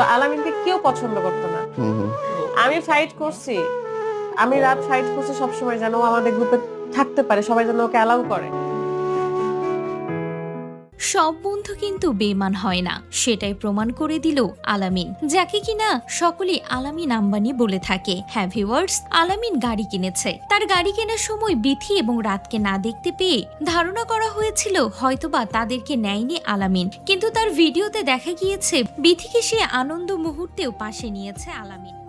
তো আলামিনকে কেউ পছন্দ করতো না। আমি ফাইট করছি। আমি রাত ফাইট করছি সবসময় যেন আমাদের গ্রুপে থাকতে পারে সবাই যেন ওকে অ্যালাউ করে। সব বন্ধু কিন্তু বেমান হয় না। সেটাই প্রমাণ করে দিল আলামিন। যাকে কিনা সকলে আলামিন আম্বানি বলে থাকে। হ্যাঁ ভিউয়ার্স, আলামিন গাড়ি কিনেছে। তার গাড়ি কেনার সময় বিথি এবং রাতকে না দেখতে পেয়ে ধারণা করা হয়েছিল হয়তোবা তাদেরকে নেয়নি আলামিন। কিন্তু তার ভিডিওতে দেখা গিয়েছে, বিথিকে সে আনন্দ মুহূর্তেও পাশে নিয়েছে আলামিন।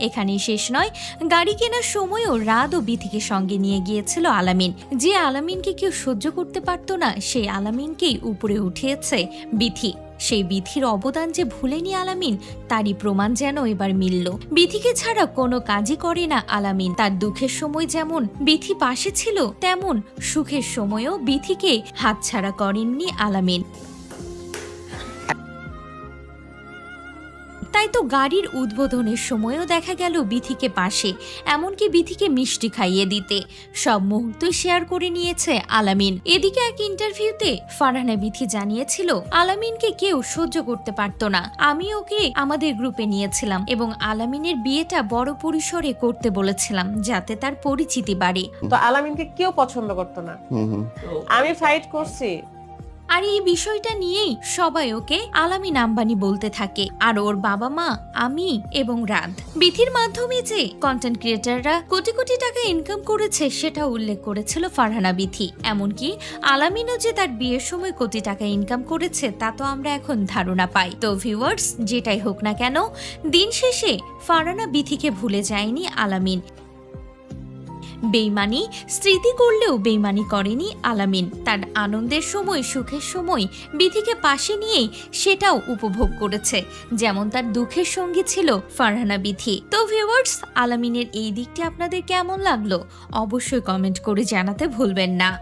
এখানেই শেষ নয়। গাড়ি কেনার সময়ও রাত ও বিথিকে সঙ্গে নিয়ে গিয়েছিল আলামিন। যে আলামিনকে কেউ সহ্য করতে পারত না, সেই আলামিনকেই উপরে উঠিয়েছে বিথি। সেই বিথির অবদান যে ভুলেনি আলামিন, তারই প্রমাণ যেন এবার মিলল। বিথিকে ছাড়া কোনো কাজই করে না আলামিন। তার দুঃখের সময় যেমন বিথি পাশে ছিল, তেমন সুখের সময়ও বিথিকে হাতছাড়া করেননি আলামিন। তাই তো গাড়ির উদ্বোধনের সময়ও দেখা গেল বিথিকে পাশে এমনকি বিথিকে মিষ্টি খাইয়ে দিতে। সব মুহূর্ত শেয়ার করে নিয়েছে আলামিন। এদিকে এক ইন্টারভিউতে ফারহানা বিথি জানিয়েছিল আলামিনকে কেউ সহ্য করতে পারতো না। আমি ওকে আমাদের গ্রুপে নিয়েছিলাম এবং আলামিনের বিয়েটা বড় পরিসরে করতে বলেছিলাম যাতে তার পরিচিতি বাড়ে। তো আলামিনকে কেউ পছন্দ করতো না। আমি ফাইট করছি। আর এই বিষয়টা নিয়েই সবাই ওকে আলামিন আম্বানি বলতে থাকে। আর ওর বাবা মা, আমি এবং রাত বিথির মাধ্যমে যে কন্টেন্ট ক্রিয়েটাররা কোটি কোটি টাকা ইনকাম করেছে, সেটা উল্লেখ করেছিল ফারহানা বিথি এমনকি আলামিনও যে তার বিয়ের সময় কোটি টাকা ইনকাম করেছে, তা তো আমরা এখন ধারণা পাই। তো ভিউয়ার্স যেটাই হোক না কেন, দিন শেষে ফারানা বিথিকে ভুলে যায়নি আলামিন। বেইমানি, স্মৃতি করলেও বেইমানি করেনি আলামিন। তার আনন্দের সময়, সুখের সময় বিধিকে পাশে নিয়েই সেটাও উপভোগ করেছে, যেমন তার দুঃখের সঙ্গী ছিল ফারহানা বিধি। তো ভিউয়ার্স আলামিনের এই দিকটি আপনাদের কেমন লাগল? অবশ্যই কমেন্ট করে জানাতে ভুলবেন না।